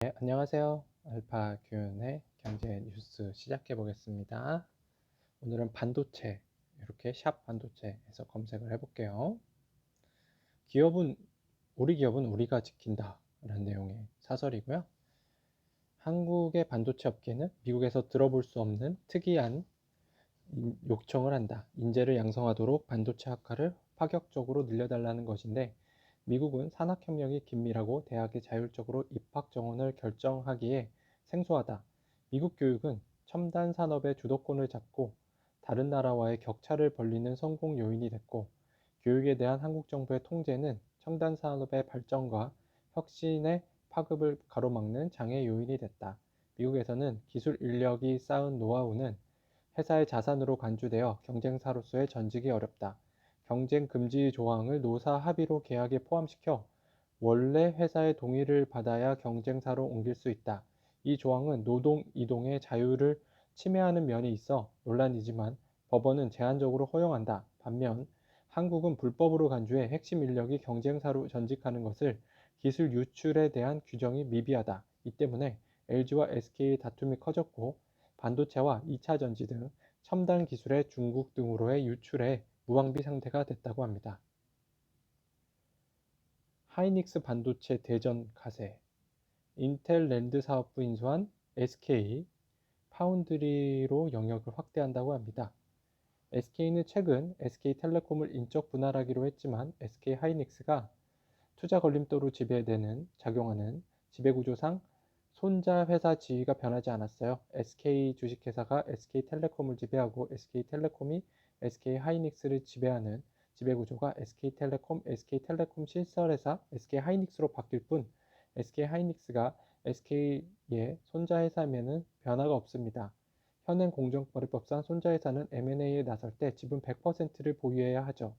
네, 안녕하세요. 알파 교연의 경제 뉴스 시작해 보겠습니다. 오늘은 반도체, 이렇게 샵 반도체에서 검색을 해 볼게요. 기업은, 우리 기업은 우리가 지킨다. 라는 내용의 사설이고요. 한국의 반도체 업계는 미국에서 들어볼 수 없는 특이한 요청을 한다. 인재를 양성하도록 반도체 학과를 파격적으로 늘려달라는 것인데 미국은 산학협력이 긴밀하고 대학에 자율적으로 입학 정원을 결정하기에 생소하다. 미국 교육은 첨단 산업의 주도권을 잡고 다른 나라와의 격차를 벌리는 성공 요인이 됐고 교육에 대한 한국 정부의 통제는 첨단 산업의 발전과 혁신의 파급을 가로막는 장애 요인이 됐다. 미국에서는 기술 인력이 쌓은 노하우는 회사의 자산으로 간주되어 경쟁사로서의 전직이 어렵다. 경쟁 금지 조항을 노사 합의로 계약에 포함시켜 원래 회사의 동의를 받아야 경쟁사로 옮길 수 있다. 이 조항은 노동 이동의 자유를 침해하는 면이 있어 논란이지만 법원은 제한적으로 허용한다. 반면 한국은 불법으로 간주해 핵심 인력이 경쟁사로 전직하는 것을 기술 유출에 대한 규정이 미비하다. 이 때문에 LG와 SK의 다툼이 커졌고 반도체와 2차 전지 등 첨단 기술의 중국 등으로의 유출에 무방비 상태가 됐다고 합니다. 하이닉스 반도체 대전 가세, 인텔 랜드 사업부 인수한 SK, 파운드리로 영역을 확대한다고 합니다. SK는 최근 SK텔레콤을 인적 분할하기로 했지만 SK 하이닉스가 투자 걸림돌로 지배되는 작용하는 지배구조상 손자 회사 지위가 변하지 않았어요. SK 주식회사가 SK텔레콤을 지배하고 SK텔레콤이 SK하이닉스를 지배하는 지배구조가 SK텔레콤, SK텔레콤 실설회사 SK하이닉스로 바뀔 뿐 SK하이닉스가 SK의 손자회사면은 변화가 없습니다. 현행 공정거래법상 손자회사는 M&A에 나설 때 지분 100%를 보유해야 하죠.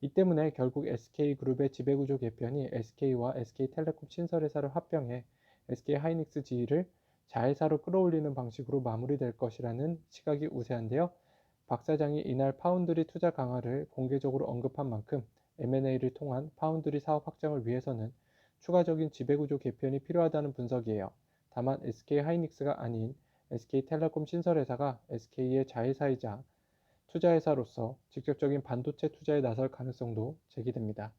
이 때문에 결국 SK그룹의 지배구조 개편이 SK와 SK텔레콤 신설회사를 합병해 SK하이닉스 지위를 자회사로 끌어올리는 방식으로 마무리될 것이라는 시각이 우세한데요. 박 사장이 이날 파운드리 투자 강화를 공개적으로 언급한 만큼 M&A를 통한 파운드리 사업 확장을 위해서는 추가적인 지배구조 개편이 필요하다는 분석이에요. 다만 SK하이닉스가 아닌 SK텔레콤 신설회사가 SK의 자회사이자 투자회사로서 직접적인 반도체 투자에 나설 가능성도 제기됩니다.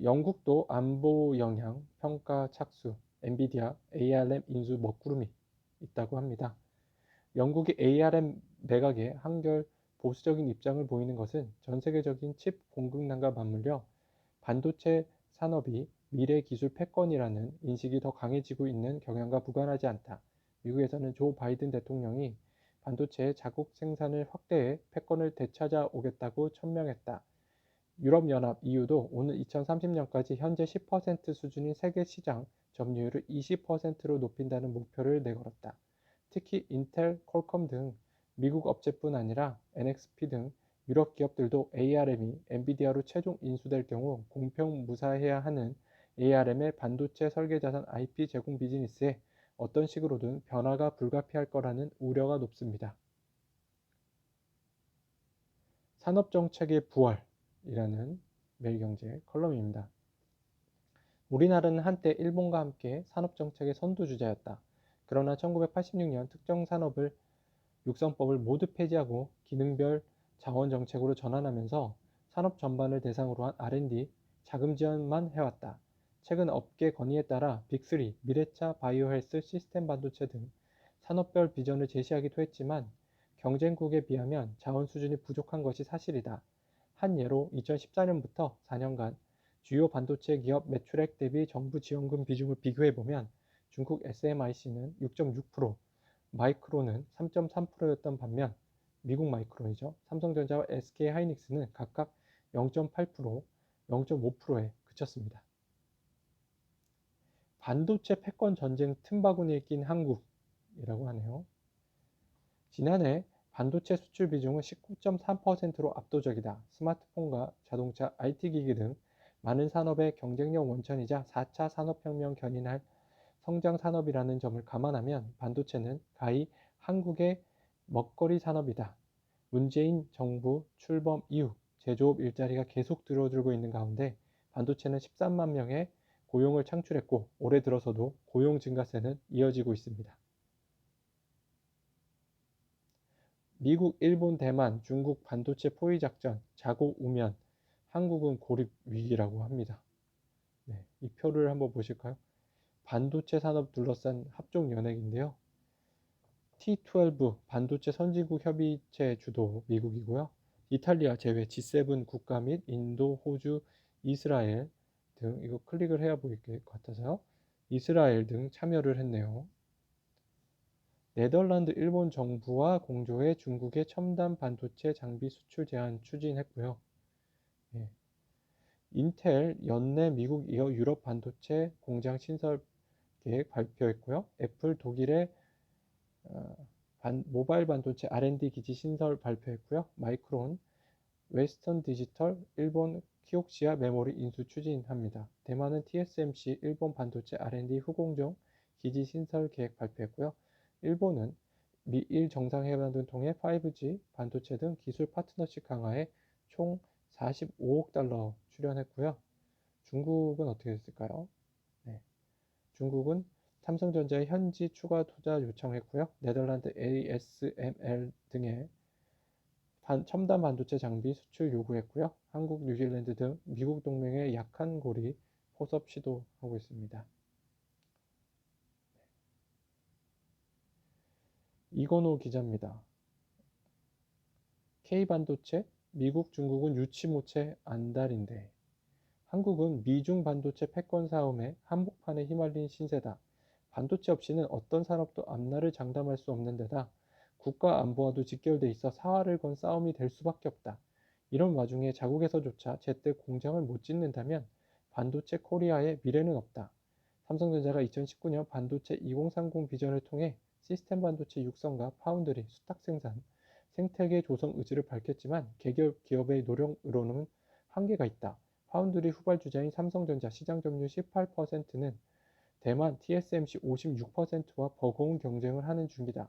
영국도 안보 영향 평가 착수, 엔비디아 ARM 인수 먹구름이 있다고 합니다. 영국이 ARM 매각에 한결 보수적인 입장을 보이는 것은 전 세계적인 칩 공급난과 맞물려 반도체 산업이 미래 기술 패권이라는 인식이 더 강해지고 있는 경향과 무관하지 않다. 미국에서는 조 바이든 대통령이 반도체 자국 생산을 확대해 패권을 되찾아 오겠다고 천명했다. 유럽연합 EU도 오는 2030년까지 현재 10% 수준인 세계 시장 점유율을 20%로 높인다는 목표를 내걸었다. 특히 인텔, 퀄컴 등 미국 업체뿐 아니라 NXP 등 유럽 기업들도 ARM이 엔비디아로 최종 인수될 경우 공평 무사해야 하는 ARM의 반도체 설계 자산 IP 제공 비즈니스에 어떤 식으로든 변화가 불가피할 거라는 우려가 높습니다. 산업 정책의 부활이라는 매일경제 컬럼입니다. 우리나라는 한때 일본과 함께 산업 정책의 선두 주자였다. 그러나 1986년 특정 산업을 육성법을 모두 폐지하고 기능별 자원 정책으로 전환하면서 산업 전반을 대상으로 한 R&D 자금 지원만 해왔다. 최근 업계 건의에 따라 빅3, 미래차, 바이오 헬스, 시스템 반도체 등 산업별 비전을 제시하기도 했지만 경쟁국에 비하면 자원 수준이 부족한 것이 사실이다. 한 예로 2014년부터 4년간 주요 반도체 기업 매출액 대비 정부 지원금 비중을 비교해 보면 중국 SMIC는 6.6%, 마이크로는 3.3%였던 반면 미국 마이크론이죠. 삼성전자와 SK 하이닉스는 각각 0.8%, 0.5%에 그쳤습니다. 반도체 패권 전쟁 틈바구니에 낀 한국이라고 하네요. 지난해 반도체 수출 비중은 19.3%로 압도적이다. 스마트폰과 자동차, IT기기 등 많은 산업의 경쟁력 원천이자 4차 산업혁명 견인할 성장 산업이라는 점을 감안하면 반도체는 가히 한국의 먹거리 산업이다. 문재인 정부 출범 이후 제조업 일자리가 계속 줄어들고 있는 가운데 반도체는 13만 명의 고용을 창출했고 올해 들어서도 고용 증가세는 이어지고 있습니다. 미국, 일본, 대만, 중국 반도체 포위 작전, 자고 우면, 한국은 고립 위기라고 합니다. 네, 이 표를 한번 보실까요? 반도체 산업 둘러싼 합종 연행인데요. T12 반도체 선진국 협의체 주도 미국이고요. 이탈리아 제외 G7 국가 및 인도, 호주, 이스라엘 등 이거 클릭을 해야 보일 것 같아서요. 이스라엘 등 참여를 했네요. 네덜란드, 일본 정부와 공조해 중국의 첨단 반도체 장비 수출 제한 추진했고요. 예. 인텔 연내 미국 이어 유럽 반도체 공장 신설 계획 발표했고요. 애플 독일의 어, 반, 모바일 반도체 R&D 기지 신설 발표했고요. 마이크론, 웨스턴 디지털, 일본 키옥시아 메모리 인수 추진합니다. 대만은 TSMC 일본 반도체 R&D 후공정 기지 신설 계획 발표했고요. 일본은 미일 정상회담 을 통해 5G, 반도체 등 기술 파트너십 강화에 총 45억 달러 출연했고요. 중국은 어떻게 됐을까요? 네. 중국은 삼성전자의 현지 추가 투자 요청했고요. 네덜란드 ASML 등의 첨단 반도체 장비 수출 요구했고요. 한국, 뉴질랜드 등 미국 동맹의 약한 고리 포섭 시도하고 있습니다. 이건호 기자입니다. K반도체, 미국, 중국은 유치모체 안달인데 한국은 미중 반도체 패권 싸움에 한복판에 휘말린 신세다. 반도체 없이는 어떤 산업도 앞날을 장담할 수 없는 데다 국가 안보와도 직결돼 있어 사활을 건 싸움이 될 수밖에 없다. 이런 와중에 자국에서조차 제때 공장을 못 짓는다면 반도체 코리아의 미래는 없다. 삼성전자가 2019년 반도체 2030 비전을 통해 시스템 반도체 육성과 파운드리, 수탁 생산, 생태계 조성 의지를 밝혔지만 개별 기업의 노력으로는 한계가 있다. 파운드리 후발 주자인 삼성전자 시장 점유율 18%는 대만 TSMC 56%와 버거운 경쟁을 하는 중이다.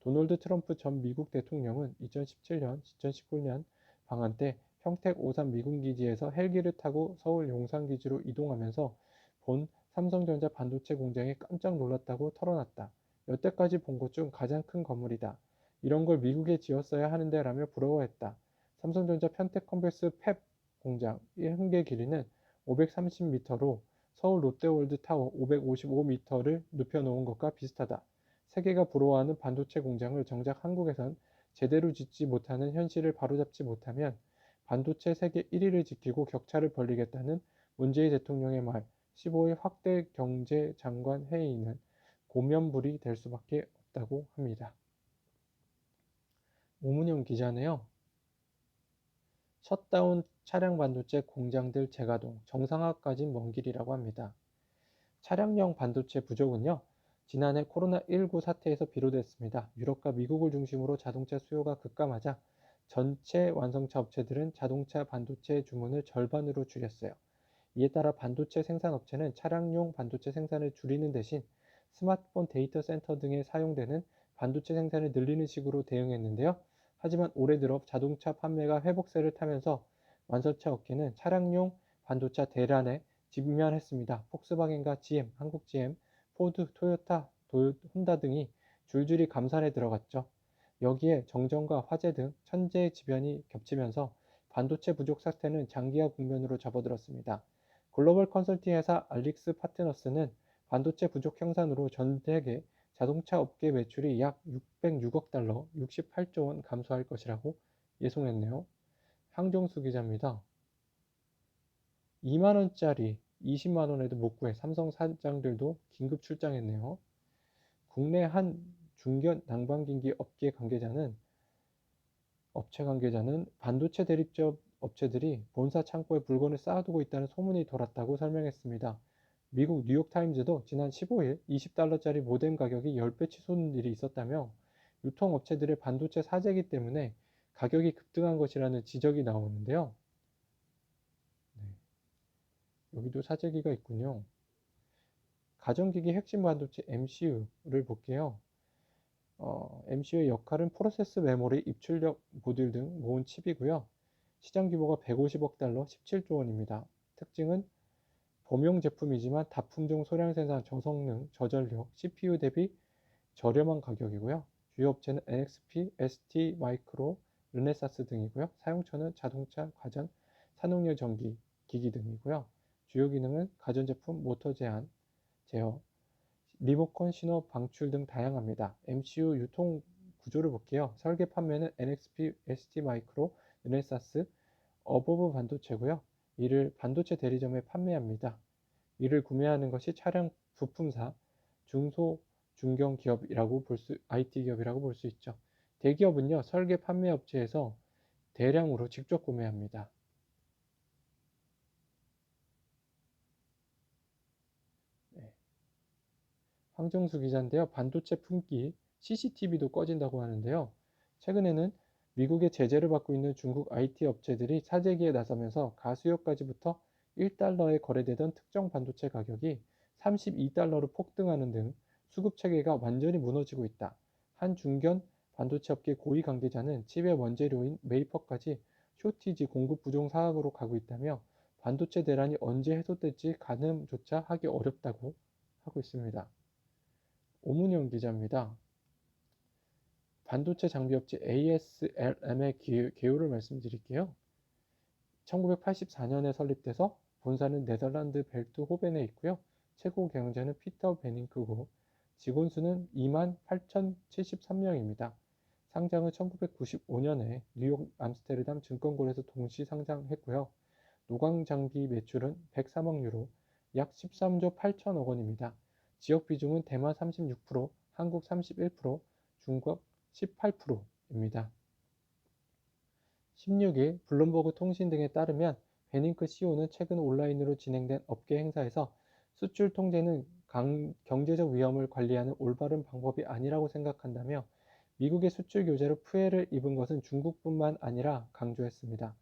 도널드 트럼프 전 미국 대통령은 2017년, 2019년 방한 때 평택 오산 미군기지에서 헬기를 타고 서울 용산기지로 이동하면서 본 삼성전자 반도체 공장에 깜짝 놀랐다고 털어놨다. 여태까지 본 것 중 가장 큰 건물이다. 이런 걸 미국에 지었어야 하는데 라며 부러워했다. 삼성전자 편택 컴백스 펩 공장 1흥계 길이는 530m로 서울 롯데월드 타워 555m를 눕혀놓은 것과 비슷하다. 세계가 부러워하는 반도체 공장을 정작 한국에선 제대로 짓지 못하는 현실을 바로잡지 못하면 반도체 세계 1위를 지키고 격차를 벌리겠다는 문재인 대통령의 말 15일 확대 경제 장관 회의는 고면불이 될 수밖에 없다고 합니다. 오문영 기자네요. 셧다운 차량 반도체 공장들 재가동, 정상화까진 먼 길이라고 합니다. 차량용 반도체 부족은요, 지난해 코로나19 사태에서 비롯됐습니다. 유럽과 미국을 중심으로 자동차 수요가 급감하자 전체 완성차 업체들은 자동차 반도체 주문을 절반으로 줄였어요. 이에 따라 반도체 생산 업체는 차량용 반도체 생산을 줄이는 대신 스마트폰 데이터 센터 등에 사용되는 반도체 생산을 늘리는 식으로 대응했는데요. 하지만 올해 들어 자동차 판매가 회복세를 타면서 완성차 업계는 차량용 반도체 대란에 직면했습니다. 폭스바겐과 GM, 한국 GM, 포드, 토요타, 도, 혼다 등이 줄줄이 감산에 들어갔죠. 여기에 정전과 화재 등 천재지변이 겹치면서 반도체 부족 사태는 장기화 국면으로 접어들었습니다. 글로벌 컨설팅 회사 알릭스 파트너스는 반도체 부족 형산으로 전 세계 자동차 업계 매출이 약 606억 달러, 68조 원 감소할 것이라고 예상했네요. 황종수 기자입니다. 2만 원짜리 20만 원에도 못 구해 삼성 사장들도 긴급 출장했네요. 국내 한 중견 난방기기 업계 관계자는 업체 관계자는 반도체 대립적 업체들이 본사 창고에 물건을 쌓아두고 있다는 소문이 돌았다고 설명했습니다. 미국 뉴욕타임즈도 지난 15일 20달러짜리 모뎀 가격이 10배 치솟는 일이 있었다며 유통업체들의 반도체 사재기 때문에 가격이 급등한 것이라는 지적이 나오는데요. 네. 여기도 사재기가 있군요. 가전기기 핵심 반도체 MCU를 볼게요. 어, MCU의 역할은 프로세스 메모리, 입출력 모듈 등 모은 칩이고요. 시장 규모가 150억 달러, 17조 원입니다. 특징은 범용 제품이지만 다품종 소량 생산 저성능, 저전력, CPU 대비 저렴한 가격이고요. 주요 업체는 NXP, ST 마이크로, 르네사스 등이고요. 사용처는 자동차, 가전, 산업용 전기, 기기 등이고요. 주요 기능은 가전제품, 모터 제한, 제어, 리모컨 신호 방출 등 다양합니다. MCU 유통 구조를 볼게요. 설계 판매는 NXP, ST 마이크로, 르네사스, 어버브 반도체고요. 이를 반도체 대리점에 판매합니다. 이를 구매하는 것이 차량 부품사, 중소, 중견 기업이라고 볼 수, IT 기업이라고 볼 수 있죠. 대기업은요, 설계 판매 업체에서 대량으로 직접 구매합니다. 네. 황정수 기자인데요. 반도체 품귀 CCTV도 꺼진다고 하는데요. 최근에는 미국의 제재를 받고 있는 중국 IT 업체들이 사재기에 나서면서 가수요까지부터 1달러에 거래되던 특정 반도체 가격이 32달러로 폭등하는 등 수급 체계가 완전히 무너지고 있다. 한 중견 반도체 업계 고위 관계자는 칩의 원재료인 메이퍼까지 쇼티지 공급 부종 사각으로 가고 있다며 반도체 대란이 언제 해소될지 가늠조차 하기 어렵다고 하고 있습니다. 오문영 기자입니다. 반도체 장비 업체 ASLM의 개요를 말씀드릴게요. 1984년에 설립돼서 본사는 네덜란드 벨트 호벤에 있고요. 최고 경영자는 피터 베닝크고 직원 수는 2만 8,073명입니다. 상장은 1995년에 뉴욕 암스테르담 증권거래소 동시 상장했고요. 노광 장비 매출은 103억 유로, 약 13조 8천억 원입니다. 지역 비중은 대만 36%, 한국 31%, 중국 18%입니다. 16일 블룸버그 통신 등에 따르면 베닝크 CEO는 최근 온라인으로 진행된 업계 행사에서 수출 통제는 강, 경제적 위험을 관리하는 올바른 방법이 아니라고 생각한다며 미국의 수출 규제로 피해를 입은 것은 중국뿐만 아니라 강조했습니다.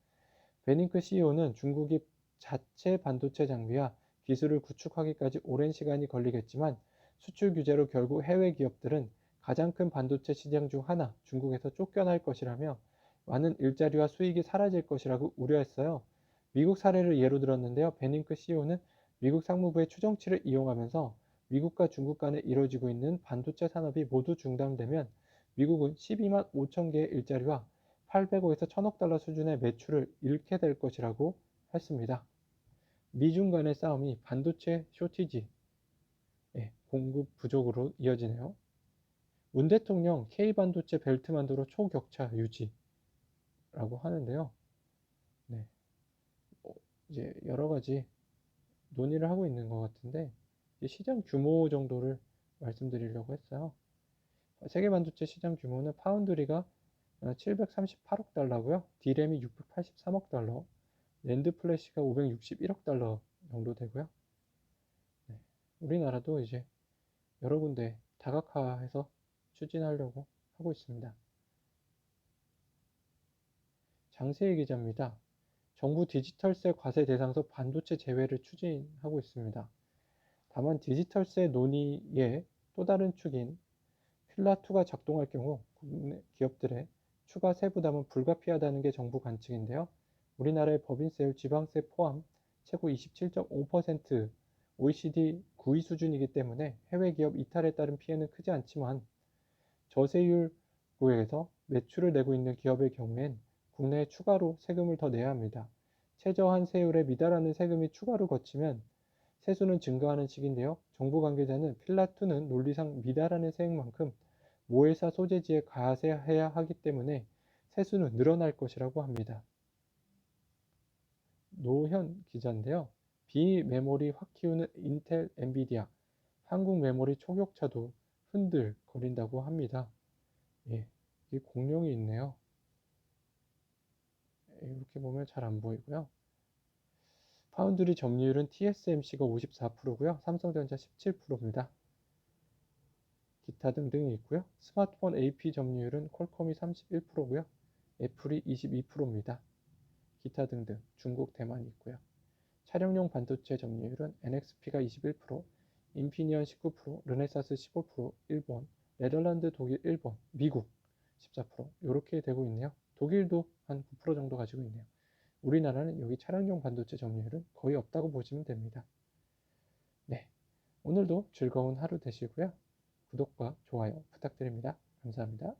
베닝크 CEO는 중국이 자체 반도체 장비와 기술을 구축하기까지 오랜 시간이 걸리겠지만 수출 규제로 결국 해외 기업들은 가장 큰 반도체 시장 중 하나 중국에서 쫓겨날 것이라며 많은 일자리와 수익이 사라질 것이라고 우려했어요. 미국 사례를 예로 들었는데요. 베닝크 CEO는 미국 상무부의 추정치를 이용하면서 미국과 중국 간에 이루어지고 있는 반도체 산업이 모두 중단되면 미국은 12만 5천 개의 일자리와 800억에서 1000억 달러 수준의 매출을 잃게 될 것이라고 했습니다. 미중 간의 싸움이 반도체 쇼티지, 예, 공급 부족으로 이어지네요. 문 대통령 K반도체 벨트 만들어 초격차 유지라고 하는데요. 네. 어, 이제 여러 가지 논의를 하고 있는 것 같은데 시장 규모 정도를 말씀드리려고 했어요. 세계 반도체 시장 규모는 파운드리가 738억 달러고요. 디램이 683억 달러, 랜드 플래시가 561억 달러 정도 되고요. 네. 우리나라도 이제 여러 군데 다각화해서 추진하려고 하고 있습니다. 장세희 기자입니다. 정부 디지털세 과세 대상서 반도체 제외를 추진하고 있습니다. 다만 디지털세 논의의 또 다른 축인 필라2가 작동할 경우 국내 기업들의 추가 세 부담은 불가피하다는 게 정부 관측인데요. 우리나라의 법인세율 지방세 포함 최고 27.5% OECD 9위 수준이기 때문에 해외 기업 이탈에 따른 피해는 크지 않지만 저세율 구역에서 매출을 내고 있는 기업의 경우엔 국내에 추가로 세금을 더 내야 합니다. 최저한 세율에 미달하는 세금이 추가로 거치면 세수는 증가하는 시기인데요. 정부 관계자는 필라2는 논리상 미달하는 세액만큼 모회사 소재지에 가세해야 하기 때문에 세수는 늘어날 것이라고 합니다. 노현 기자인데요. 비 메모리 확 키우는 인텔 엔비디아 한국 메모리 초격차도 흔들거린다고 합니다. 예, 이 공룡이 있네요. 예, 이렇게 보면 잘 안 보이고요. 파운드리 점유율은 TSMC가 54%고요. 삼성전자 17%입니다. 기타 등등이 있고요. 스마트폰 AP 점유율은 퀄컴이 31%고요. 애플이 22%입니다. 기타 등등 중국, 대만이 있고요. 촬영용 반도체 점유율은 NXP가 21%, 인피니언 19%, 르네사스 15%, 일본, 네덜란드, 독일, 1번, 미국 14% 이렇게 되고 있네요. 독일도 한 9% 정도 가지고 있네요. 우리나라는 여기 차량용 반도체 점유율은 거의 없다고 보시면 됩니다. 네, 오늘도 즐거운 하루 되시고요. 구독과 좋아요 부탁드립니다. 감사합니다.